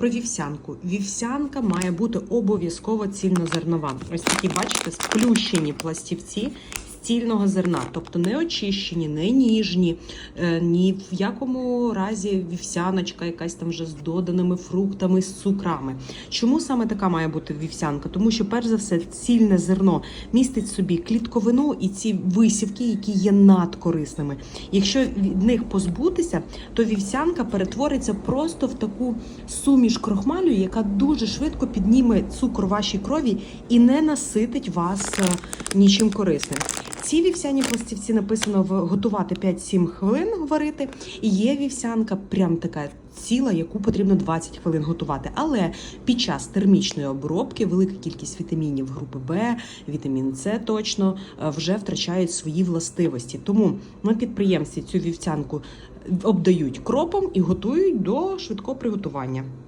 Про вівсянку. Вівсянка має бути обов'язково цільнозернова. Ось такі, бачите, сплющені пластівці цільного зерна, тобто не очищені, не ніжні, е, ні в якому разі вівсяночка, якась там вже з доданими фруктами, з цукрами. Чому саме така має бути вівсянка? Тому що, перш за все, цільне зерно містить собі клітковину і ці висівки, які є надкорисними. Якщо від них позбутися, то вівсянка перетвориться просто в таку суміш крохмалю, яка дуже швидко підніме цукор вашій крові і не наситить вас е, нічим корисним. Ці вівсяні пластівці написано в готувати 5-7 хвилин варити. І є вівсянка, прям така ціла, яку потрібно 20 хвилин готувати. Але під час термічної обробки велика кількість вітамінів групи Б, вітамін С точно е, вже втрачають свої властивості. Тому на підприємстві цю вівсянку обдають кропом і готують до швидкого приготування.